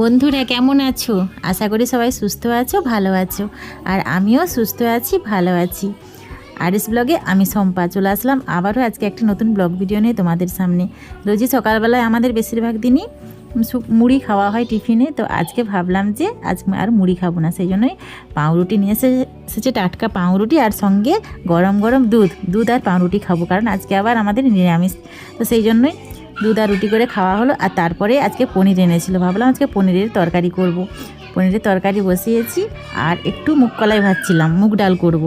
বন্ধুরা, কেমন আছো? আশা করি সবাই সুস্থ আছো, ভালো আছো। আর আমিও সুস্থ আছি, ভালো আছি। আরিস ব্লগে আমি সম্পা চলে আসলাম আবারও আজকে একটি নতুন ব্লগ ভিডিও নিয়ে তোমাদের সামনে। রোজই সকালবেলায় আমাদের বেশিরভাগ দিনই মুড়ি খাওয়া হয় টিফিনে, তো আজকে ভাবলাম যে আজ আর মুড়ি খাব না, সেই জন্যই পাউরুটি নিয়ে এসে, এসেছে টাটকা পাউরুটি আর সঙ্গে গরম গরম দুধ দুধ আর পাউরুটি খাব, কারণ আজকে আবার আমাদের নিরামিষ। তো সেই জন্যই দুধ আর রুটি করে খাওয়া হলো, আর তারপরে আজকে পনির এনেছিল। ভাবলাম আজকে পনিরের তরকারি করব। পনিরের তরকারি বসিয়েছি, আর একটু মুগ কলাই ভাজছিলাম, মুগ ডাল করব।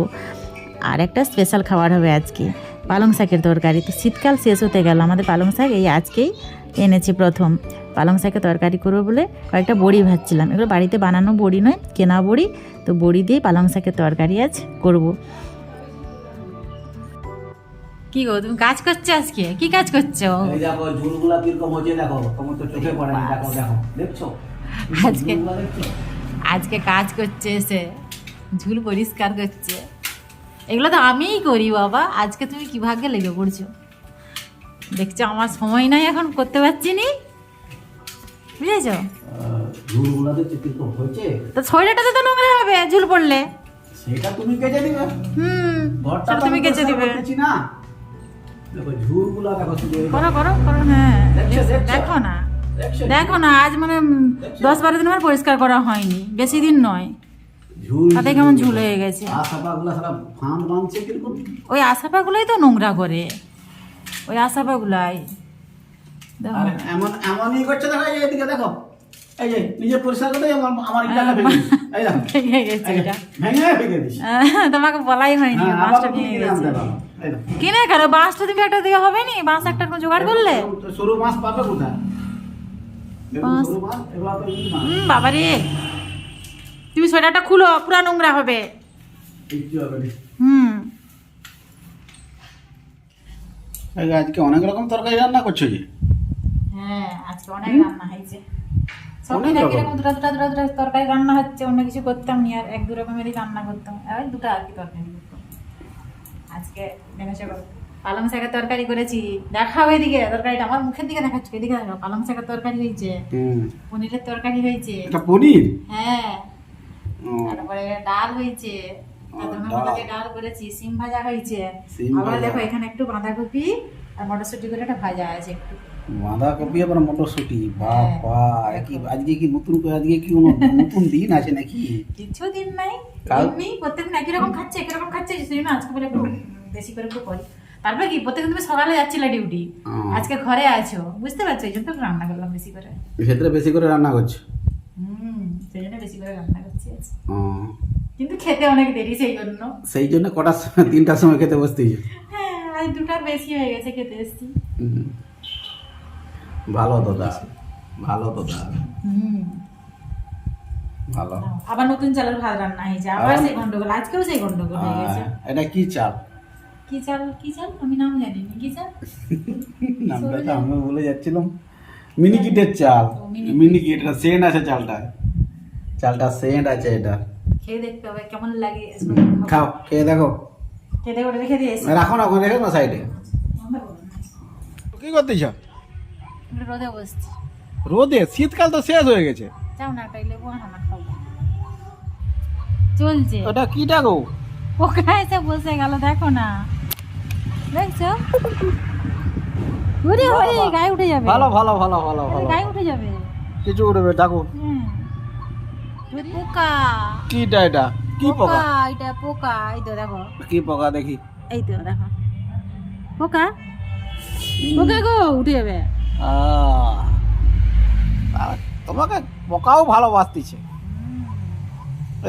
আর একটা স্পেশাল খাবার হবে আজকে, পালং শাকের তরকারি। তো শীতকাল শেষ হতে গেল, আমাদের পালং শাক এই আজকেই এনেছে প্রথম। পালং শাকের তরকারি করব বলে কয়েকটা বড়ি ভাজছিলাম। এগুলো বাড়িতে বানানো বড়ি নয়, কেনা বড়ি। তো বড়ি দিয়ে পালং শাকের তরকারি আজ করব। কি গো তুমি কাজ করছ আজকে? কি কাজ করছ? এই দেখো ঝুলগুলা কীরকম হচ্ছে দেখো তোমার তো চোখে পড়ে না দেখো দেখো দেখছ? আজকে- আজকে কাজ করছে এসে ঝুল পরিষ্কার করছে। এগুলো তো আমিই করি বাবা আজকে তুমি কি ভাগ্যে লেগে পড়ছো? দেখছ আমার সময় নাই এখন করতে পারছি নি? বুঝেছ? তো শরীরটাতে তো নোংরা হবে ঝুল পড়লে। সেটা তুমি কেটে দিবে। হুম ঘরটা তুমি কেচে দিবে। না। করো করো করো। হ্যাঁ? দেখো না দেখো না। আজ মানে দশ বারো দিন আমার পরিষ্কার করা হয়নি বেশি দিন নয়। তাতে কেমন ঝুল হয়ে গেছে। ওই আশাপাগুলাই তো নোংরা করে। ওই আশাপাগুলাই। দেখো। এমন এমনই করছে দেখো এদিকে দেখো। এই যে নিজে পরিষ্কার করতে আমার আমার ইটাটা ভেঙে এই দেখো। ভেঙে গেছে এই যে, এটা ভেঙে ভেঙে দিস তোমাকে বলাই হয়নি হ্যাঁ, বাঁশটা ভেঙে গেছে। কিনে কেন বাঁশটা তুমি একটা দিকে হবে নি? বাঁশ একটা কোনো জোগাড় করলে? সরু মাছ পাবে কোথায়? বাবারে। তুমি সোয়েটারটা খুলো পুরা নোংরা হবে। হুম। আজকে অনেক রকম তরকারি রান্না করছ যে হ্যাঁ আজকে অনেক রান্না হয়েছে। সবদিন একই রকম। দুটা দুটা দুটা তরকারি রান্না হচ্ছে অন্য কিছু করতাম নি আর এক দু রকমেরই রান্না করতাম। ওই দুটো আর কি তরকারি। করতাম আজকে পালং শাকের তরকারি করেছি। দেখাও এদিকে তরকারিটা আমার মুখের দিকে দেখাচ্ছ এদিকে দেখো পালং শাকের তরকারি হয়েছে পনিরের তরকারি হয়েছে। এটা পনির? হ্যাঁ। তারপরে ডাল হয়েছে। ডাল। করেছি সিম ভাজা হয়েছে। আবার দেখো এখানে একটু বাঁধাকপি আর মটরশুটি করে একটা ভাজা আছে একটু। বাঁধাকপি আবার মটরশুটি? হ্যাঁ, বাবা কি আজকে কি নতুন করে আজকে কি কোনো নতুন দিন আছে নাকি? কিছু দিন নাই এমনি প্রত্যেকদিন একই রকম খাচ্ছে একই রকম খাচ্ছে সেই জন্য আজকে বলে একটু বেশি করে একটু করি। তারপরে কি প্রত্যেকদিন তুমি সকালে যাচ্ছিলে ডিউটি আজকে ঘরে আছো বুঝতে পারছ? এই জন্য তো রান্না করলাম বেশি করে। ক্ষেত্রে বেশি করে রান্না করছ? হুম সেই জন্য বেশি করে রান্না করছি কিন্তু খেতে অনেক দেরি সেই জন্য। সেই জন্য কটার সময় তিনটার সময় খেতে বসতেই হ্যাঁ আজ দুটার বেশি হয়ে গেছে খেতে এসছি। ভালো দাদা ভালো দাদা। হুম ভালো। আবার নতুন চালের ভাত রান্না হয়েছে আবার সেই গন্ডগোল আজকেও সেই গন্ডগোল হয়ে গেছে। এটা কি চাল? কি চাল কি চাল? আমি নাম জানি না কি চাল? নামটা তো আমি বলে যাচ্ছিলাম। মিনিকিটের চাল। ও, মিনিকিট। সেন্ট আছে চালটা চালটা সেন্ট আছে এটা। খেয়ে দেখতে হবে কেমন লাগে? খাও খেয়ে দেখো। খেতে করে রেখে দিয়েছি রাখো না ওখানে রেখো না সাইডে। কি করতেছ? রোদে বসছি। রোদে? শীতকাল তো শেষ হয়ে গেছে। যাও না একটা লেবু আনো না খাব। চলছে। ওটা কিটা গো পোকা এসে বসে গেল দেখো না। দেখছ? ওরে ওরে গায়ে উঠে যাবে। ভালো ভালো ভালো ভালো ভালো। গায়ে উঠে যাবে। কিছু উঠবে ডাকো। পোকা। কিটা এটা? কি পোকা? এটা পোকা। এই তো দেখো। কি পোকা দেখি? এই তো দেখো। পোকা? পোকা গো উঠে যাবে। তোমাকে পোকাও ভালোবাসতেছে।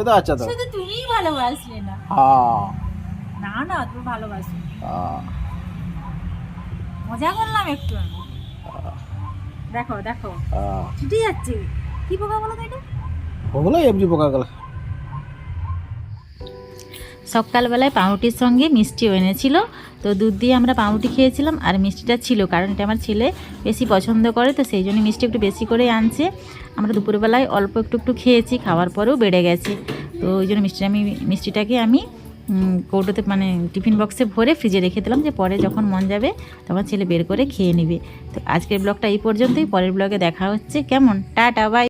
তো আচ্ছা তো। শুধু তুমিই ভালোবাসলে না। হ্যাঁ। না না তুমি ভালোবাসো আহ, মজা করলাম একটু। দেখো দেখো। আহ। ছুটে যাচ্ছে। কি পোকা বলো তো এটা? ওগুলো এমনি পোকা গেল। সকালবেলায় পাউরুটির সঙ্গে মিষ্টিও এনেছিল। তো দুধ দিয়ে আমরা পাউরুটি খেয়েছিলাম আর মিষ্টিটা ছিল, কারণ এটা আমার ছেলে বেশি পছন্দ করে, তো সেই জন্য মিষ্টি একটু বেশি করে আনছে। আমরা দুপুরবেলায় অল্প একটু একটু খেয়েছি, খাওয়ার পরেও বেড়ে গেছে। তো ওই জন্য মিষ্টি আমি, মিষ্টিটাকে আমি কৌটোতে মানে টিফিন বক্সে ভরে ফ্রিজে রেখে দিলাম যে পরে যখন মন যাবে তখন ছেলে বের করে খেয়ে নেবে। তো আজকের ব্লগটা এই পর্যন্তই, পরের ব্লগে দেখা হচ্ছে। কেমন? Tata bye